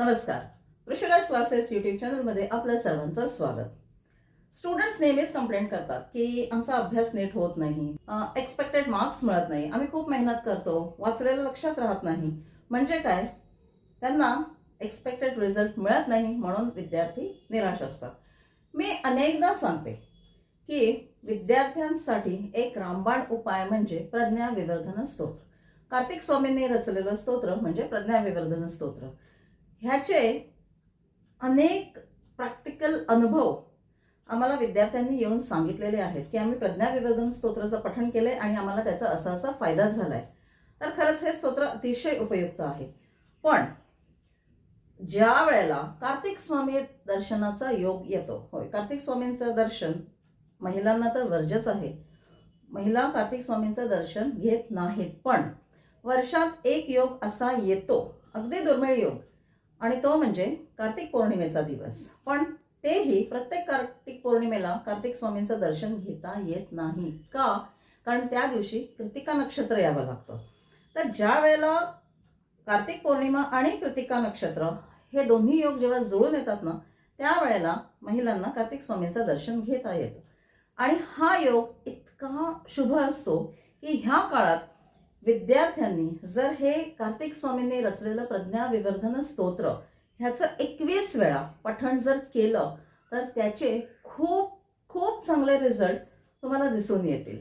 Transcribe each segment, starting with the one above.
नमस्कार. Rishiraj classes YouTube चॅनलमध्ये आपल्या सर्वांचं स्वागत. स्टुडंट्स नेहमीच कंप्लेंट करतात की आमचा अभ्यास नीट होत नाही. एक्सपेक्टेड मार्क्स मिळत नाही. आम्ही खूप मेहनत करतो वाचलेलं लक्षात राहत नाही. म्हणजे काय? त्यांना एक्सपेक्टेड रिझल्ट मिळत नाही म्हणून विद्यार्थी निराश असतात. मी अनेकदा सांगते की विद्यार्थ्यांसाठी एक रामबाण उपाय म्हणजे प्रज्ञा विवर्धन स्तोत्र. कार्तिक स्वामींनी रचलेलं स्तोत्र म्हणजे प्रज्ञा विवर्धन स्तोत्र. ह्याचे अनेक प्रॅक्टिकल अनुभव आम्हाला विद्यार्थ्यांनी येऊन सांगितलेले आहेत की आम्ही प्रज्ञाविवर्धन स्तोत्राचं पठण केलंय आणि आम्हाला त्याचा असा असा फायदा झालाय. तर खरंच हे स्तोत्र अतिशय उपयुक्त आहे. पण ज्या वेळेला कार्तिक स्वामी दर्शनाचा योग येतो होय कार्तिक स्वामींचं दर्शन महिलांना तर वर्जच आहे. महिला कार्तिक स्वामींचं दर्शन घेत नाहीत पण वर्षात एक योग असा येतो अगदी दुर्मिळ योग आणि तो म्हणजे कार्तिक पौर्णिमेचा दिवस. पण तेही प्रत्येक कार्तिक पौर्णिमेला कार्तिक स्वामींचं दर्शन घेता येत नाही का? कारण त्या दिवशी कृतिका नक्षत्र यावं लागतं. तर ज्या वेळेला कार्तिक पौर्णिमा आणि कृतिका नक्षत्र हे दोन्ही योग जेव्हा जुळून येतात ना त्यावेळेला महिलांना कार्तिक स्वामींचं दर्शन घेता येतं. आणि हा योग इतका शुभ असतो की ह्या काळात विद्यार्थ्यांनी जर हे कार्तिक स्वामींनी रचलेलं प्रज्ञा विवर्धन स्तोत्र ह्याचं एकवीस वेळा पठण जर केलं तर त्याचे खूप खूप चांगले रिझल्ट तुम्हाला दिसून येतील.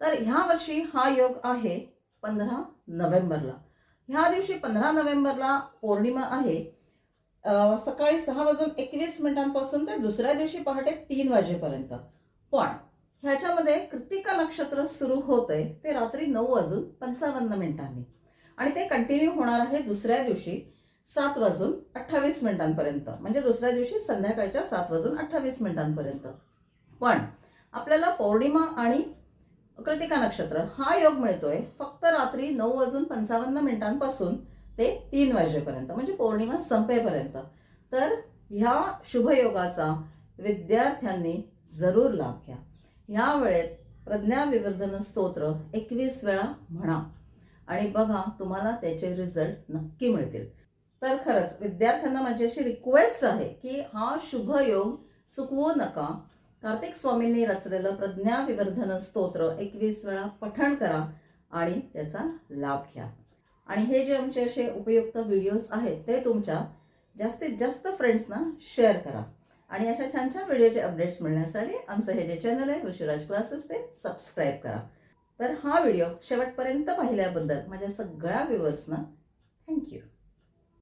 तर ह्या वर्षी हा योग आहे पंधरा नोव्हेंबरला. ह्या दिवशी पंधरा नोव्हेंबरला पौर्णिमा आहे. सकाळी सहा वाजून एकवीस मिनिटांपासून ते दुसऱ्या दिवशी पहाटे तीन वाजेपर्यंत. पण ह्याच्यामध्ये कृतिका नक्षत्र सुरू होतंय. ते रात्री नऊ वाजून पंचावन्न मिनिटांनी. आणि ते कंटिन्यू होणार आहे दुसऱ्या दिवशी सात वाजून अठ्ठावीस मिनिटांपर्यंत. म्हणजे दुसऱ्या दिवशी संध्याकाळच्या सात वाजून अठ्ठावीस मिनिटांपर्यंत. पण आपल्याला पौर्णिमा आणि कृतिका नक्षत्र हा योग मिळतोय फक्त रात्री नऊ वाजून पंचावन्न मिनिटांपासून ते तीन वाजेपर्यंत. म्हणजे पौर्णिमा संपेपर्यंत. तर ह्या शुभयोगाचा विद्यार्थ्यांनी जरूर लाभ घ्या. ह्या वेळेत प्रज्ञा विवर्धन स्तोत्र एकवीस वेळा म्हणा. आणि बघा तुम्हाला त्याचे रिझल्ट नक्की मिळतील. तर खरंच विद्यार्थ्यांना माझी अशी रिक्वेस्ट आहे की हा शुभ योग चुकवू नका. कार्तिक स्वामींनी रचलेलं प्रज्ञा विवर्धन स्तोत्र एकवीस वेळा पठण करा आणि त्याचा लाभ घ्या. आणि हे जे आमचे असे उपयुक्त व्हिडिओज आहेत ते तुमच्या जास्तीत जास्त फ्रेंड्सना शेअर करा. आणि अशा छान छान व्हिडिओचे अपडेट्स मिळण्यासाठी आमचं हे जे चॅनल आहे ऋषिराज क्लासेस ते सबस्क्राईब करा. तर हा व्हिडिओ शेवटपर्यंत पाहिल्याबद्दल माझ्या सगळ्या व्ह्युअर्सना थँक्यू